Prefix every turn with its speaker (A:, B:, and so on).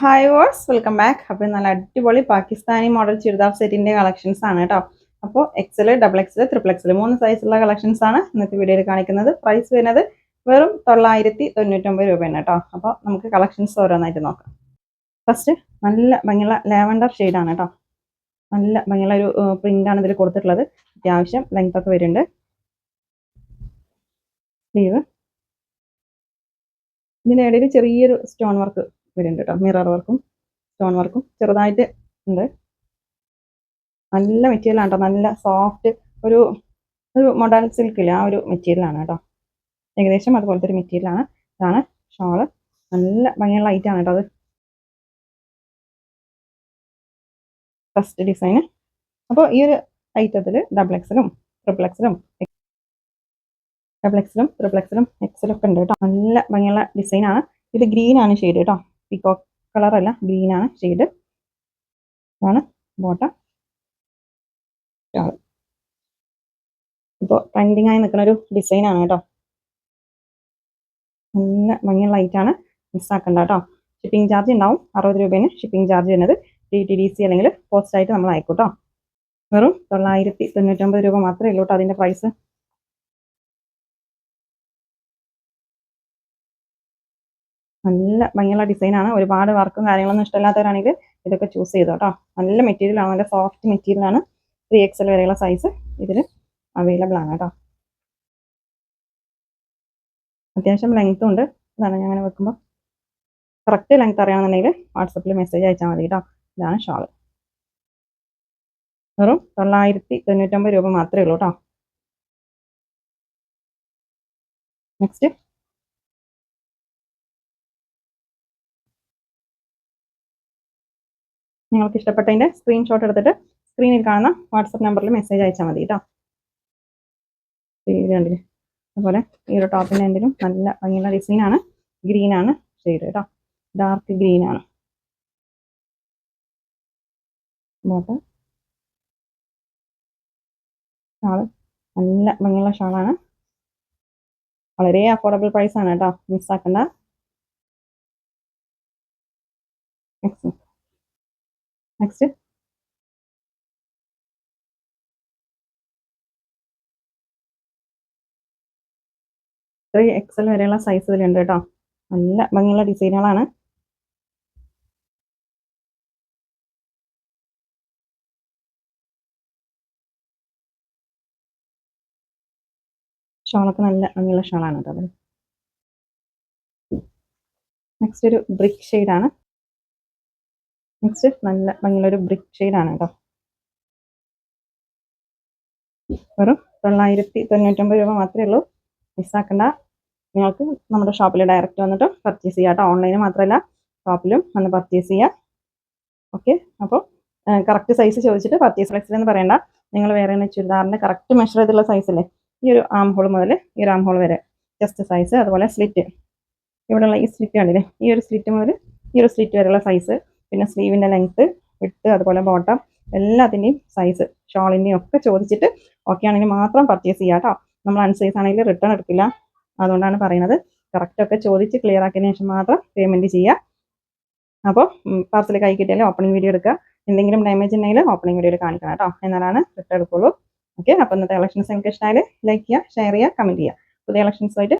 A: Hi was welcome back അപ്പോൾ നല്ല അടിപൊളി പാകിസ്ഥാനി മോഡൽ ചുരിദാർ സെറ്റിന്റെ കളക്ഷൻസ് ആണ് കേട്ടോ. അപ്പോൾ XL double XL triple XL മൂന്ന് സൈസുള്ള കളക്ഷൻസ് ആണ് ഇന്നത്തെ വീഡിയോയിൽ കാണിക്കുന്നത്. പ്രൈസ് വരുന്നത് വെറും തൊള്ളായിരത്തി തൊണ്ണൂറ്റൊമ്പത് രൂപയാണ് കേട്ടോ. അപ്പോൾ നമുക്ക് കളക്ഷൻസ് ഓരോന്നായിട്ട് നോക്കാം. ഫസ്റ്റ് നല്ല ഭംഗിയുള്ള ലാവൻഡർ ആണ് കേട്ടോ. നല്ല ഭംഗിയുള്ള ഒരു പ്രിന്റ് ആണ് ഇതിൽ കൊടുത്തിട്ടുള്ളത്. അത്യാവശ്യം ലെങ്ത് ഒക്കെ വരുന്നുണ്ട്. സ്ലീവ് ഇതിന്റെ ഇടയിൽ ചെറിയൊരു സ്റ്റോൺ വർക്ക് വരുന്നുണ്ട് കേട്ടോ. മിറർ വർക്കും സ്റ്റോൺ വർക്കും ചെറുതായിട്ട് ഉണ്ട്. നല്ല മെറ്റീരിയലാണ് കേട്ടോ. നല്ല സോഫ്റ്റ് ഒരു ഒരു മൊഡൽ സിൽക്കില്ല ആ ഒരു മെറ്റീരിയലാണ് കേട്ടോ. ഏകദേശം അതുപോലത്തെ ഒരു മെറ്റീരിയലാണ് ഇതാണ് ഷോൾ നല്ല ഭംഗിയുള്ള ആണ് കേട്ടോ അത്. ഫസ്റ്റ് ഡിസൈന് അപ്പോൾ ഈ ഒരു ഐറ്റത്തിൽ ഡബിൾ എക്സലും ട്രിപ്പിൾ എക്സലും ഡബിൾ എക്സലും ട്രിപ്പിൾ എക്സലും എക്സലും ഒക്കെ ഉണ്ട് കേട്ടോ. നല്ല ഭംഗിയുള്ള ഡിസൈനാണ് ഇത് ഗ്രീൻ ആണ് ഷെയ്ഡ് കേട്ടോ. പിക്കോക്ക് ഗ്രീൻ ആണ് ഷെയ്ഡ് ഇതാണ് ബോട്ട ഇപ്പോൾ ട്രെൻഡിങ് ആയി നിൽക്കുന്ന ഒരു ഡിസൈനാണ് കേട്ടോ. നല്ല ഭംഗിയുള്ള ആണ്. മിസ്സാക്കണ്ട കേട്ടോ. ഷിപ്പിംഗ് ചാർജ് ഉണ്ടാവും. അറുപത് രൂപയാണ് ഷിപ്പിംഗ് ചാർജ് വരുന്നത്. ഡി ടി ഡി സി അല്ലെങ്കിൽ പോസ്റ്റായിട്ട് നമ്മൾ അയക്കും കേട്ടോ. വെറും തൊള്ളായിരത്തി തൊണ്ണൂറ്റൊമ്പത് രൂപ മാത്രമേ ഉള്ളൂ കേട്ടോ അതിന്റെ പ്രൈസ് നല്ല ഭംഗിയുള്ള ഡിസൈനാണ് ഒരുപാട് വർക്കും കാര്യങ്ങളൊന്നും ഇഷ്ടമില്ലാത്തവരാണെങ്കിൽ ഇതൊക്കെ ചൂസ് ചെയ്തോ കേട്ടോ നല്ല മെറ്റീരിയൽ ആണ്. നല്ല സോഫ്റ്റ് മെറ്റീരിയൽ ആണ്. ത്രീ എക്സൽ വരെയുള്ള സൈസ് ഇതിൽ അവൈലബിൾ ആണ് കേട്ടോ അത്യാവശ്യം ലെങ്ത്തും ഉണ്ട്. അതാണ് ഞാൻ അങ്ങനെ വെക്കുമ്പോൾ കറക്റ്റ് ലെങ്ത് അറിയാമെന്നുണ്ടെങ്കിൽ വാട്സപ്പിൽ മെസ്സേജ് അയച്ചാൽ മതി കേട്ടോ ഇതാണ് ഷാൾ വെറും തൊള്ളായിരത്തി തൊണ്ണൂറ്റൊമ്പത് രൂപ മാത്രമേ ഉള്ളൂ കേട്ടോ നെക്സ്റ്റ് നിങ്ങൾക്ക് ഇഷ്ടപ്പെട്ടതിന്റെ സ്ക്രീൻഷോട്ട് എടുത്തിട്ട് സ്ക്രീനിൽ കാണുന്ന വാട്സപ്പ് നമ്പറിൽ മെസ്സേജ് അയച്ചാൽ മതി കേട്ടോ കണ്ടില്ലേ? അതുപോലെ ഈ ഒരു ടോപ്പിന്റെ എന്തെങ്കിലും നല്ല ഭംഗിയുള്ള ഡിസൈനാണ് ഗ്രീനാണ് ഷെയ്ഡ് കേട്ടോ ഡാർക്ക് ഗ്രീനാണ് ബോട്ടം ഷാൾ നല്ല ഭംഗിയുള്ള ഷാളാണ് വളരെ അഫോർഡബിൾ പ്രൈസാണ് കേട്ടോ മിസ്സാക്കണ്ട നെക്സ്റ്റ് ത്രീ എക്സൽ വരെയുള്ള സൈസ് ഇതിലുണ്ട് കേട്ടോ നല്ല ഭംഗിയുള്ള ഡിസൈനുകളാണ് ഷാളൊക്കെ നല്ല ഭംഗിയുള്ള ഷാളാണ് കേട്ടോ അതിൽ നെക്സ്റ്റ് ഒരു ബ്രിക്ക് ഷെയ്ഡാണ് നെക്സ്റ്റ് നല്ല ഭംഗിയുള്ളൊരു ബ്രിക്ക് ആണ് കേട്ടോ. വെറും തൊള്ളായിരത്തി തൊണ്ണൂറ്റൊമ്പത് രൂപ മാത്രമേ ഉള്ളൂ. മിസ്സാക്കണ്ട നിങ്ങൾക്ക് നമ്മുടെ ഷോപ്പിൽ ഡയറക്റ്റ് വന്നിട്ട് പർച്ചേസ് ചെയ്യാം കേട്ടോ. ഓൺലൈനിൽ മാത്രമല്ല ഷോപ്പിലും വന്ന് പർച്ചേസ് ചെയ്യാം. ഓക്കെ അപ്പോൾ കറക്റ്റ് സൈസ് ചോദിച്ചിട്ട് പർച്ചേസ് ഫ്ലെക്സിൽ എന്ന് പറയണ്ട. നിങ്ങൾ വേറെ ചുരിദാറിന്റെ കറക്റ്റ് മെഷർ ചെയ്തുള്ള സൈസല്ലേ ഈ ഒരു ആം ഹോൾ മുതൽ ഈ ഒരു ആം ഹോൾ വരെ. ജസ്റ്റ് സൈസ് അതുപോലെ സ്ലിറ്റ് ഇവിടെയുള്ള ഈ സ്ലിറ്റ് കണ്ടില്ലേ? ഈ ഒരു സ്ലിറ്റ് മുതൽ ഈ ഒരു സ്ലിറ്റ് വരെയുള്ള സൈസ് പിന്നെ സ്ലീവിന്റെ ലെങ്ത്ത് വിട്ട് അതുപോലെ ബോട്ടം എല്ലാത്തിന്റെയും സൈസ് ഷോളിന്റെയും ഒക്കെ ചോദിച്ചിട്ട് ഓക്കെ ആണെങ്കിൽ മാത്രം പർച്ചേസ് ചെയ്യാം കേട്ടോ നമ്മൾ അൺസൈസ് ആണെങ്കിൽ റിട്ടേൺ എടുക്കില്ല. അതുകൊണ്ടാണ് പറയുന്നത്. കറക്റ്റൊക്കെ ചോദിച്ച് ക്ലിയർ ആക്കിയതിന് ശേഷം മാത്രം പേയ്മെന്റ് ചെയ്യുക അപ്പോൾ പാർസൽ കൈ കിട്ടിയാലും ഓപ്പണിംഗ് വീഡിയോ എടുക്കുക. എന്തെങ്കിലും ഡാമേജ് ഉണ്ടെങ്കിൽ ഓപ്പണിംഗ് വീഡിയോയിൽ കാണിക്കണം കേട്ടോ എന്നാലാണ് റിട്ടേൺ എടുക്കുള്ളൂ. ഓക്കെ അപ്പോൾ ഇന്നത്തെ കളക്ഷൻസ് നിങ്ങൾക്ക് ഇഷ്ടമായാൽ ലൈക്ക് ചെയ്യുക ഷെയർ ചെയ്യുക കമന്റ് ചെയ്യുക. പുതിയ കളക്ഷൻസുമായിട്ട്